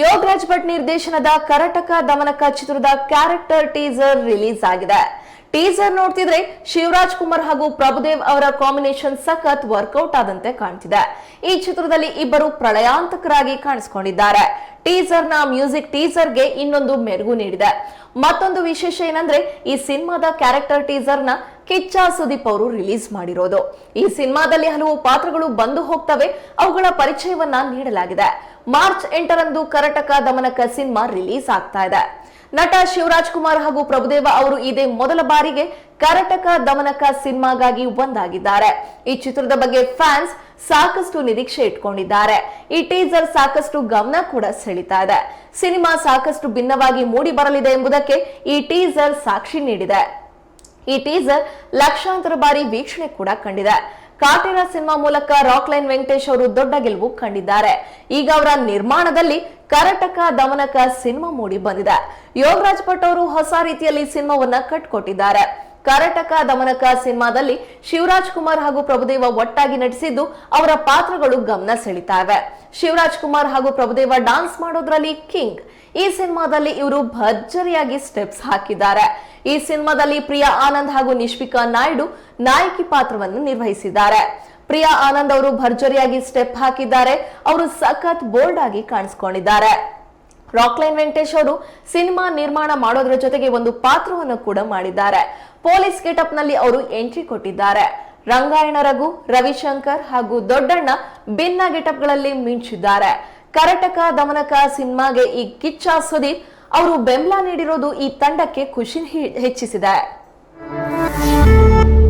ಯೋಗರಾಜ್ ಭಟ್ ನಿರ್ದೇಶನದ ಕರಟಕ ದಮನಕ ಚಿತ್ರದ character teaser release ಆಗಿದೆ. ಟೀಸರ್ ನೋಡ್ತಿದ್ರೆ ಶಿವರಾಜ್ ಕುಮಾರ್ ಹಾಗೂ ಪ್ರಭುದೇವ್ ಅವರ ಕಾಂಬಿನೇಷನ್ ಸಖತ್ ವರ್ಕೌಟ್ ಆದಂತೆ ಕಾಣ್ತಿದೆ. ಈ ಚಿತ್ರದಲ್ಲಿ ಇಬ್ಬರು ಪ್ರಳಯಾಂತಕರಾಗಿ ಕಾಣಿಸಿಕೊಂಡಿದ್ದಾರೆ. ಟೀಸರ್ನ ಮ್ಯೂಸಿಕ್ ಟೀಸರ್ಗೆ ಇನ್ನೊಂದು ಮೆರುಗು ನೀಡಿದೆ. ಮತ್ತೊಂದು ವಿಶೇಷ ಏನಂದ್ರೆ ಈ ಸಿನಿಮಾದ ಕ್ಯಾರೆಕ್ಟರ್ ಟೀಸರ್ನ ಕಿಚ್ಚ ಸುದೀಪ್ ಅವರು ರಿಲೀಸ್ ಮಾಡಿರೋದು. ಈ ಸಿನಿಮಾದಲ್ಲಿ ಹಲವು ಪಾತ್ರಗಳು ಬಂದು ಹೋಗ್ತವೆ, ಅವುಗಳ ಪರಿಚಯವನ್ನ ನೀಡಲಾಗಿದೆ. ಮಾರ್ಚ್ ಎಂಟರಂದು ಕರಟಕ ದಮನಕ ಸಿನಿಮಾ ರಿಲೀಸ್ ಆಗ್ತಾ ಇದೆ. ನಟ ಶಿವರಾಜ್ ಕುಮಾರ್ ಹಾಗೂ ಪ್ರಭುದೇವ ಅವರು ಇದೇ ಮೊದಲ ಬಾರಿಗೆ ಕರಟಕ ದಮನಕ ಸಿನಿಮಾಗಾಗಿ ಒಂದಾಗಿದ್ದಾರೆ. ಈ ಚಿತ್ರದ ಬಗ್ಗೆ ಫ್ಯಾನ್ಸ್ ಸಾಕಷ್ಟು ನಿರೀಕ್ಷೆ ಇಟ್ಕೊಂಡಿದ್ದಾರೆ. ಈ ಟೀಸರ್ ಸಾಕಷ್ಟು ಗಮನ ಕೂಡ ಸೆಳೀತಾ ಇದೆ. ಸಿನಿಮಾ ಸಾಕಷ್ಟು ಭಿನ್ನವಾಗಿ ಮೂಡಿ ಬರಲಿದೆ ಎಂಬುದಕ್ಕೆ ಈ ಟೀಸರ್ ಸಾಕ್ಷಿ ನೀಡಿದೆ. ಈ ಟೀಸರ್ ಲಕ್ಷಾಂತರ ಬಾರಿ ವೀಕ್ಷಣೆ ಕೂಡ ಕಂಡಿದೆ. ಕಾಟೇರ ಸಿನಿಮಾ ಮೂಲಕ ರಾಕ್ ಲೈನ್ ವೆಂಕಟೇಶ್ ಅವರು ದೊಡ್ಡ ಗೆಲುವು ಕಂಡಿದ್ದಾರೆ. ಈಗ ಅವರ ನಿರ್ಮಾಣದಲ್ಲಿ ಕರಟಕ ದಮನಕ ಸಿನಿಮಾ ಮೂಡಿ ಬಂದಿದೆ. ಯೋಗರಾಜ್ ಭಟ್ ಅವರು ಹೊಸ ರೀತಿಯಲ್ಲಿ ಸಿನಿಮಾವನ್ನ ಕಟ್ಕೊಟ್ಟಿದ್ದಾರೆ. ಕರಟಕ ದಮನಕ ಸಿನಿಮಾದಲ್ಲಿ ಶಿವರಾಜ್ ಕುಮಾರ್ ಹಾಗೂ ಪ್ರಭುದೇವ ಒಟ್ಟಾಗಿ ನಟಿಸಿದ್ದು ಅವರ ಪಾತ್ರಗಳು ಗಮನ ಸೆಳೀತಾ ಇವೆ ಶಿವರಾಜ್ ಕುಮಾರ್ ಹಾಗೂ ಪ್ರಭುದೇವ ಡಾನ್ಸ್ ಮಾಡೋದ್ರಲ್ಲಿ ಕಿಂಗ್ ಈ ಸಿನಿಮಾದಲ್ಲಿ ಇವರು ಭರ್ಜರಿಯಾಗಿ ಸ್ಟೆಪ್ಸ್ ಹಾಕಿದ್ದಾರೆ. ಈ ಸಿನಿಮಾದಲ್ಲಿ ಪ್ರಿಯಾ ಆನಂದ್ ಹಾಗೂ ನಿಶ್ವಿಕಾ ನಾಯ್ಡು ನಾಯಕಿ ಪಾತ್ರವನ್ನು ನಿರ್ವಹಿಸಿದ್ದಾರೆ. ಪ್ರಿಯಾ ಆನಂದ್ ಅವರು ಭರ್ಜರಿಯಾಗಿ ಸ್ಟೆಪ್ ಹಾಕಿದ್ದಾರೆ. ಅವರು ಸಖತ್ ಬೋಲ್ಡ್ ಆಗಿ ಕಾಣಿಸ್ಕೊಂಡಿದ್ದಾರೆ. ರಾಕ್ಲೈನ್ ವೆಂಕಟೇಶ್ ಅವರು ಸಿನಿಮಾ ನಿರ್ಮಾಣ ಮಾಡೋದ್ರ ಜೊತೆಗೆ ಒಂದು ಪಾತ್ರವನ್ನು ಕೂಡ ಮಾಡಿದ್ದಾರೆ. ಪೊಲೀಸ್ ಗೆಟಪ್ನಲ್ಲಿ ಅವರು ಎಂಟ್ರಿ ಕೊಟ್ಟಿದ್ದಾರೆ. ರಂಗಾಯಣ ರಘು, ರವಿಶಂಕರ್ ಹಾಗೂ ದೊಡ್ಡಣ್ಣ ಭಿನ್ನ ಗೆಟಪ್ಗಳಲ್ಲಿ ಮಿಂಚಿದ್ದಾರೆ. ಕರಟಕ ದಮನಕ ಸಿನಿಮಾಗೆ ಈ ಕಿಚ್ಚ ಸುದೀಪ್ ಅವರು ಬೆಂಬಲ ನೀಡಿರೋದು ಈ ತಂಡಕ್ಕೆ ಖುಷಿ ಹೆಚ್ಚಿಸಿದೆ.